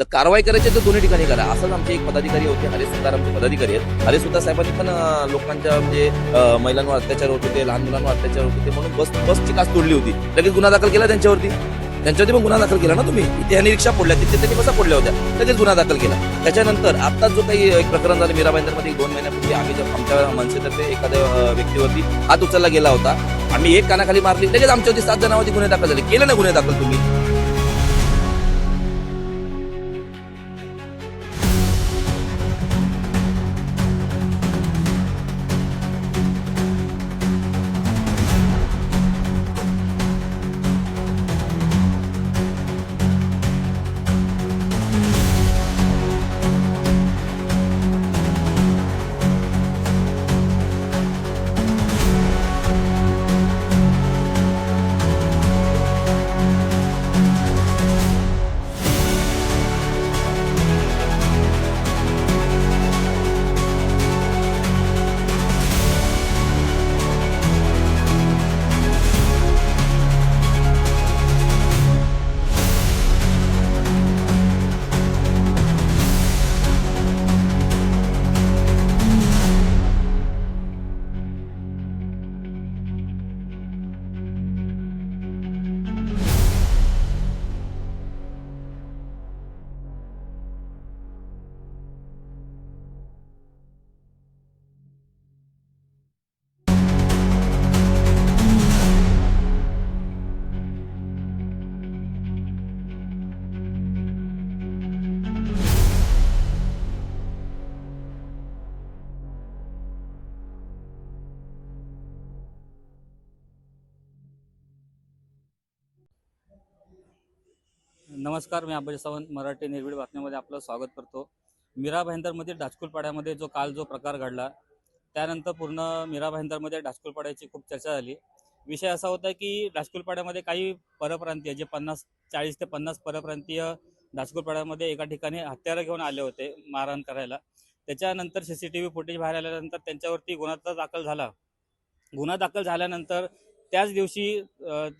जर कारवाई करायची तर दोन्ही ठिकाणी करा. असंच आमचे एक पदाधिकारी होते हरे सुतार आमचे पदाधिकारी आहेत. हरे सुतार साहेबांनी पण लोकांच्या म्हणजे महिलांवर अत्याचार होत होते लहान मुलांवर अत्याचार होत होते म्हणून बस बसची कास तोडली होती. लगेच गुन्हा दाखल केला त्यांच्यावरती. त्यांच्यावरती पण गुन्हा दाखल केला ना तुम्ही? इथे ह्यांनी रिक्षा फोडल्या तिथे त्यांनी कसा फोडल्या होत्या. लगेच गुन्हा दाखल केला. त्याच्यानंतर आता जो काही एक प्रकरण झालं मीराबाईंदरमध्ये दोन महिन्यापूर्वी आम्ही जर आमच्या मनसेतर्फे एखाद्या व्यक्तीवरती हात उचलला गेला होता. आम्ही एक कानाखाली मारली लगेच आमच्यावरती सात जणांवरती गुन्हे दाखल झाले. केले ना गुन्हे दाखल तुम्ही? नमस्कार मी अभय सावंत मराठी निर्भीड बातम्यामध्ये आपलं स्वागत करतो. मीरा भाईंदरमध्ये डाचकुलपाड्यामध्ये जो काल जो प्रकार घडला त्यानंतर पूर्ण मीरा भाईंदरमध्ये डाचकुलपाड्याची खूप चर्चा झाली. विषय असा होता की डाचकुलपाड्यामध्ये काही परप्रांतीय जे पन्नास चाळीस ते पन्नास परप्रांतीय डाचकुलपाड्यामध्ये एका ठिकाणी हत्यारं घेऊन आले होते मारहाण करायला. त्याच्यानंतर C C T V footage बाहेर आल्यानंतर त्यांच्यावरती गुन्हा दाखल झाला. गुन्हा दाखल झाल्यानंतर त्याच दिवशी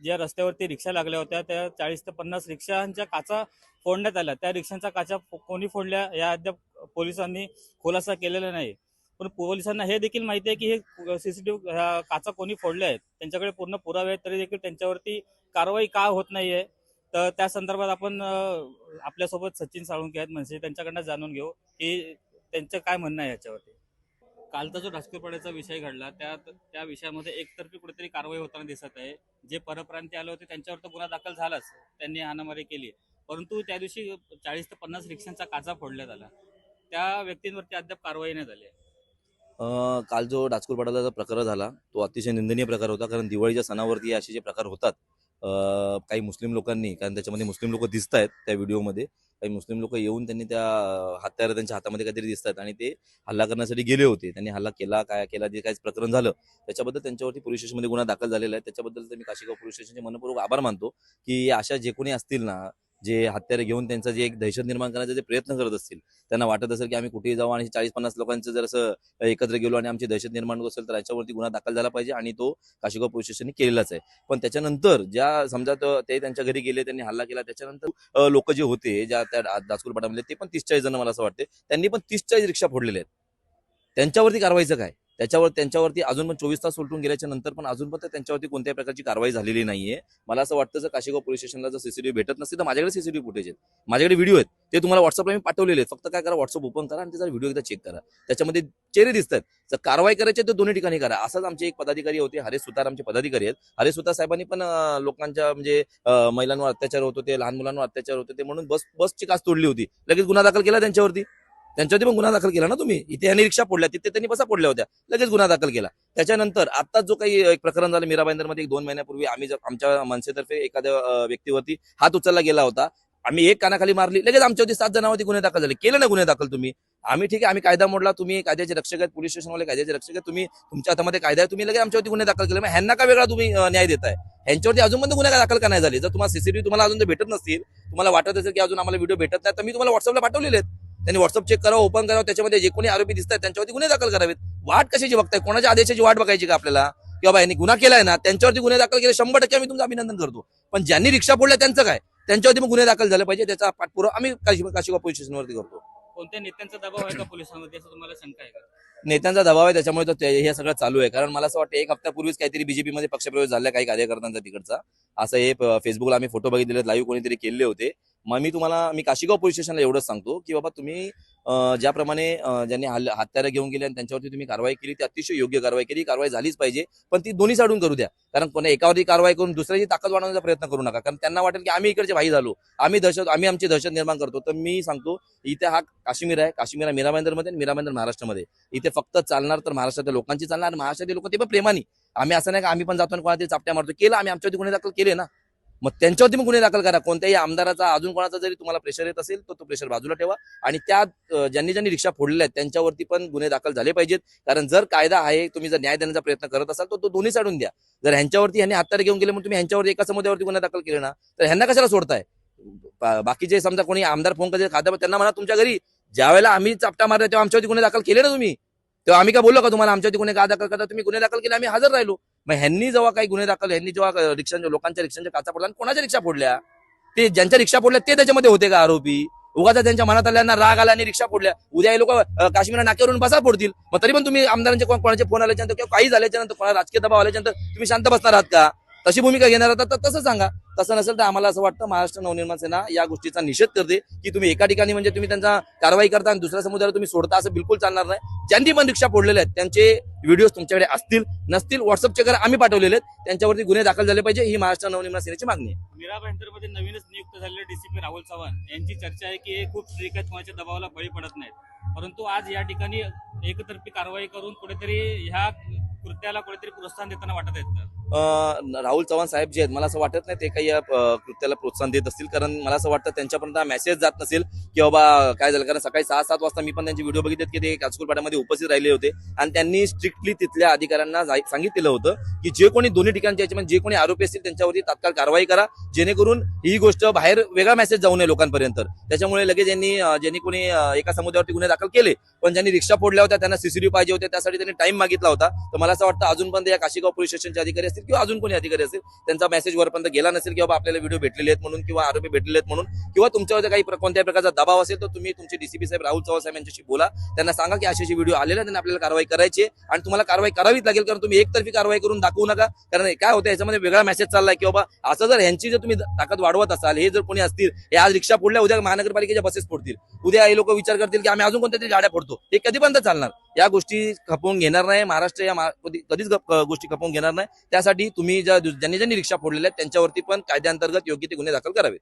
ज्या रस्त्यावरती रिक्षा लागल्या होत्या त्या चाळीस ते पन्नास रिक्षांच्या काचा फोडण्यात आल्या. त्या रिक्षांच्या काचा कोणी फोडल्या या अद्याप पोलिसांनी खुलासा केलेला नाही. पण पोलिसांना हे देखील माहिती आहे की हे सीसीटीव्ही काचा कोणी फोडल्या आहेत? त्यांच्याकडे पूर्ण पुरावे आहेत तरी देखील त्यांच्यावरती कारवाई का होत नाहीये? तर त्या संदर्भात आपण आपल्यासोबत सचिन साळुंके आहेत म्हणजे त्यांच्याकडनं जाणून घेऊ की त्यांचं काय म्हणणं आहे याच्यावरती. कालचा जो राजकीयपणाचा विषय घडला त्या त्या विषयामध्ये एकतर्फी कुठेतरी कारवाई होताना दिसत आहे. जे परप्रांती आले होते त्यांच्यावर तर गुन्हा दाखल झालाच. त्यांनी हाणामारी केली. परंतु त्या दिवशी चाळीस ते पन्नास रिक्षांचा काचा फोडण्यात आला. त्या व्यक्तींवरती अद्याप कारवाई नाही झाली आहे. काल जो डाचकुलपाड्याचा जो प्रकार झाला तो अतिशय निंदनीय प्रकार होता कारण दिवाळीच्या सणावरती असे जे प्रकार होतात काही मुस्लिम लोकांनी कारण त्याच्यामध्ये मुस्लिम लोक दिसत आहेत त्या व्हिडिओमध्ये काही मुस्लिम लोक येऊन त्यांनी त्या हत्यार त्यांच्या हातामध्ये काहीतरी दिसतात आणि ते हल्ला करण्यासाठी गेले होते. त्यांनी हल्ला केला काय केला जे काही प्रकरण झालं त्याच्याबद्दल त्यांच्यावरती पोलीस स्टेशनमध्ये गुन्हा दाखल झालेला आहे. त्याच्याबद्दल मी काशीगाव पोलीस स्टेशनचे मनपूर्वक आभार मानतो की अशा जे कोणी असतील ना जे हत्यारे घेऊन त्यांचा जे एक दहशत निर्माण करण्याचा जे प्रयत्न करत असतील त्यांना वाटत असेल की आम्ही कुठेही जाऊ आणि चाळीस पन्नास लोकांचं जर असं एकत्र गेलो आणि आमची दहशत निर्माण होत असेल तर याच्यावरती गुन्हा दाखल झाला पाहिजे आणि तो काशिगाव पोलीस स्टेशनने केलेलाच आहे. पण त्याच्यानंतर ज्या समजा ते त्यांच्या घरी गेले त्यांनी हल्ला केला त्याच्यानंतर लोक जे होते ज्या त्या दासपूर पाटामध्ये ते पण तीस चाळीस जण मला असं वाटते त्यांनी पण तीस चाळीस रिक्षा फोडलेले आहेत. त्यांच्यावरती कारवाईचं काय? त्याच्यावर त्यांच्यावरती अजून पण चोवीस तास उलटून गेल्याच्यानंतर पण अजून पण त्यांच्यावरती कोणत्याही प्रकारची कारवाई झालेली नाहीये. मला असं वाटतं जर काशिगाव पोलीस स्टेशनला जर सीसीटीव्ही भेटत नसते तर माझ्याकडे सीसीटीव्ही फुटेज आहेत. माझ्याकडे व्हिडिओ आहेत. ते तुम्हाला व्हॉट्सअपला मी पाठवलेले आहेत. फक्त काय करा व्हॉट्सअप ओपन करा आणि त्याचा व्हिडिओ एकदा चेक करा. त्याच्यामध्ये चेहरे दिसतात. जर कारवाई करायची तर दोन्ही ठिकाणी करा. असंच आमचे एक पदाधिकारी होते हरे सुतार आमचे पदाधिकारी आहेत. हरे सुतार साहेबांनी पण लोकांच्या म्हणजे महिलांवर अत्याचार होत होते लहान मुलांवर अत्याचार होत होते म्हणून बस बसची कास तोडली होती. लगेच गुन्हा दाखल केला त्यांच्यावरती. त्यांच्यावरती पण गुन्हा दाखल केला ना तुम्ही? इथे यांनी रिक्षा फोडल्या तिथे त्यांनी बसा फोडल्या होत्या. लगेच गुन्हा दाखल केला. त्याच्यानंतर आता जो काही एक प्रकरण झालं मीराबाईंदरमध्ये एक दोन महिन्यापूर्वी आम्ही जर आमच्या मनसेतर्फे एखाद्या व्यक्तीवरती हात उचलला गेला होता. आम्ही एक कानाखाली मारली लगेच आमच्यावरती सात जणांवरती गुन्हे दाखल झाले. केले ना गुन्हे दाखल तुम्ही? आम्ही ठीक आहे आम्ही कायदा मोडला तुम्ही कायद्याचे रक्षक आहेत पोलीस स्टेशनवाले कायद्याचे रक्षक आहेत तुम्ही तुमच्या हातामध्ये कायदा आहे तुम्ही लगेच आमच्यावरती गुन्हे दाखल केले. मग ह्यांना का वेगळा तुम्ही न्याय देताय? ह्यांच्यावरती अजून पण गुन्हे दाखल का नाही झाले? जर तुम्हाला सीसीटीव्ही तुम्हाला अजून भेटत नसतील तुम्हाला वाटत असेल की अजून आम्हाला व्हिडिओ भेटत नाही तर मी तुम्हाला व्हॉट्सअपला पाठवलेले आहेत. त्यांनी व्हॉट्सअप चेक करावं ओपन करावं त्याच्यामध्ये जे कोणी आरोपी दिसतात त्यांच्यावरती गुन्हे दाखल करावेत. वाट कशाची बघताय कोणाच्या आदेशाची वाट बघायची का आपल्याला? की बाबा यांनी गुन्हा केलाय ना त्यांच्यावरती गुन्हे दाखल केले शंभर टक्के आम्ही तुमचं अभिनंदन करतो. पण ज्यांनी रिक्षा फोडल्या त्यांचं काय? त्यांच्यावरती मग गुन्हे दाखल झाले पाहिजे त्याचा पाठपुरावा आम्ही काशी काशिगाव पोलीस स्टेशनवरती करतो. कोणत्या नेत्यांचा दबाव आहे का पोलिसांवरती असं तुम्हाला शंका आहे का? नेत्यांचा दबाव आहे त्याच्यामुळे तो ते- हे सगळं चालू आहे. कारण मला असं वाटतं एक हप्त्यापूर्वीच काहीतरी बीजेपी मध्ये पक्षप्रवेश झाला काही कार्यकर्त्यांचा तिकडचा. असं हे फेसबुकला आम्ही फोटो बघितलेले लाईव्ह कोणीतरी केले होते. मग मी तुम्हाला मी काशीगाव पोलीस स्टेशनला एवढंच सांगतो की बाबा तुम्ही ज्याप्रमाणे ज्यांनी हत्यारं घेऊन गेले आणि त्यांच्यावरती तुम्ही कारवाई केली ती अतिशय योग्य कारवाई केली. कारवाई झालीच पाहिजे. पण ती दोन्ही साडून करू द्या. कारण कोणा एकावरती कारवाई करून दुसऱ्याची ताकद वाढवण्याचा प्रयत्न करू नका. कारण त्यांना वाटेल की आम्ही इकडचे भाई झालो. आम्ही दहशत आम्ही आमची दहशत निर्माण करतो. तर मी सांगतो इथे हा काश्मीर आहे. काश्मीर आहे मध्ये आणि महाराष्ट्रामध्ये. इथे फक्त चालणार तर महाराष्ट्रातल्या लोकांची चालणार महाराष्ट्रातील लोक ते पण प्रेमाने. आम्ही असं नाही का आम्ही पण जातो आणि कोणाला चापट्या मारतो. केलं आम्ही आमच्यावरती गुन्हे दाखल केले ना. मग त्यांच्यावरती मग गुन्हे दाखल करा. कोणत्याही आमदाराचा अजून कोणाचा जरी तुम्हाला प्रेशर येत असेल तर तो प्रेशर बाजूला ठेवा. आणि त्या ज्यांनी ज्यांनी रिक्षा फोडलेल्या आहेत त्यांच्यावरती पण गुन्हे दाखल झाले पाहिजेत. कारण जर कायदा आहे तुम्ही जर न्याय देण्याचा प्रयत्न करत असाल तर तो दोन्ही साडून द्या. जर ह्यांच्यावरती ह्यांनी हत्यारे घेऊन गेले मग तुम्ही ह्यांच्यावरती एका समुद्यावरती गुन्हे दाखल केले ना तर ह्यांना कशाला सोडताय? बा- बाकीचे समजा कोणी आमदार फोन कधी खाद्या त्यांना म्हणा तुमच्या घरी ज्या वेळेला आम्ही चापटा मारला तेव्हा आमच्यावरती गुन्हे दाखल केले ना तुम्ही? तेव्हा आम्ही काय बोललो का तुम्हाला आमच्यावरती गुन्हे का दाखल करता? तुम्ही गुन्हे दाखल केले आम्ही हजर राहिलो. मग ह्यांनी जेव्हा काही गुन्हे दाखल ह्यांनी जेव्हा रिक्षांच्या लोकांच्या रिक्षांच्या काचा पडला आणि कोणाच्या रिक्षा फोडल्या? ते ज्यांच्या रिक्षा फोडल्या ते त्याच्यामध्ये होते का आरोपी? उगाच त्यांच्या मनात आल्यांना राग आला आणि रिक्षा फोडल्या. उद्या हे लोक काश्मीर नाक्यावरून बसा फोडतील. मग तरी पण तुम्ही आमदारांचे कोणाचे फोन आल्याच्यानंतर किंवा काही झाल्याच्यानंतर कोणा राजकीय दबाव आल्याच्यानंतर तुम्ही शांत बसणार आहात का? तशी भूमिका घेणार आहात तर तसं सांगा. तसं नसेल तर आम्हाला असं वाटतं महाराष्ट्र नवनिर्माण सेना या गोष्टीचा निषेध करते की तुम्ही एका ठिकाणी म्हणजे तुम्ही त्यांचा कारवाई करता आणि दुसऱ्या समुदायाला तुम्ही सोडता असं बिलकुल चालणार नाही. ज्यांनी पण रिक्षा फोडलेले आहेत त्यांचे व्हिडिओ तुमच्याकडे असतील नसतील व्हॉट्सअपचे कर आम्ही पाठवलेले आहेत. त्यांच्यावरती गुन्हे दाखल झाले पाहिजे ही महाराष्ट्र नवनिर्माण सेनेची मागणी आहे. मीरा भाईंदरमध्ये नवीनच नियुक्त झालेले डीसीपी राहुल चव्हाण यांची चर्चा आहे की हे खूप स्ट्रिक आहेत कोणाच्या दबावाला बळी पडत नाहीत. परंतु आज या ठिकाणी एकतर्फी कारवाई करून कुठेतरी ह्या कृत्याला कुठेतरी प्रोत्साहन देताना वाटत आहेत राहुल चव्हाण साहेब जे आहेत मला असं वाटत नाही ते काही या कृत्याला प्रोत्साहन देत असतील. कारण मला असं वाटतं त्यांच्यापर्यंत हा मेसेज जात नसेल. की बाबा काय झालं? कारण सकाळी सहा सात वाजता मी पण त्यांचे व्हिडिओ बघितले की ते काचकुलपाड्यामध्ये उपस्थित राहिले होते. आणि त्यांनी स्ट्रिक्टली तिथल्या अधिकाऱ्यांना सांगितलेलं होतं की जे कोणी दोन्ही ठिकाणचे याचे म्हणजे जे कोणी आरोपी असतील त्यांच्यावरती तात्काळ कारवाई करा. जेणेकरून ही गोष्ट बाहेर वेगळा मेसेज जाऊ नये लोकांपर्यंत. त्याच्यामुळे लगेच यांनी ज्यांनी कोणी एका समुद्रावरती गुन्हे दाखल केले पण ज्यांनी रिक्षा फोडल्या होत्या त्यांना सीसीटीव्ही पाहिजे होते त्यासाठी त्यांनी टाइम मागितला होता. तर मला असं वाटतं अजून पण या काशीगाव पोलीस स्टेशनचे अधिकारी असतील किंवा अजून कोणी अधिकारी असतील त्यांचा मेसेज वरपर्यंत गेला नसेल किंवा आपल्याला व्हिडिओ भेटलेले आहेत म्हणून किंवा आरोपी भेटलेले आहेत म्हणून किंवा तुमच्यावर काही कोणत्याही प्रकारचा दबाव असेल तर तुम्ही तुमचे डीसीपी साहेब राहुल चव्हाण साहेब यांच्याशी बोला. त्यांना सांगा की अशी अशी व्हिडिओ आलेले त्यांना आपल्याला कारवाई करायची आणि तुम्हाला कारवाई करावीच लागेल कारण तुम्ही एकतर्फी कारवाई करून दाखवू नका. कारण काय होतं याच्यामध्ये वेगळा मेसेज चाललाय की बाबा असं जर ह्यांची जर तुम्ही ताकद वाढवत असाल हे जर कोणी असतील हे आज रिक्षा फोडल्या उद्या महानगरपालिकेच्या बसेस फोडतील. उद्या हे लोक विचार करतील की आम्ही अजून कोणत्या तरी गाड्या फोडतो. हे कधीपर्यंत चालणार? या गोष्टी खपवून घेणार नाही. महाराष्ट्र या कधीच गोष्टी खपवून घेणार नाही. त्यासाठी तुम्ही ज्या ज्यांनी ज्यांनी रिक्षा फोडलेल्या आहेत त्यांच्यावरती पण कायद्याअंतर्गत योग्य ते गुन्हे दाखल करावे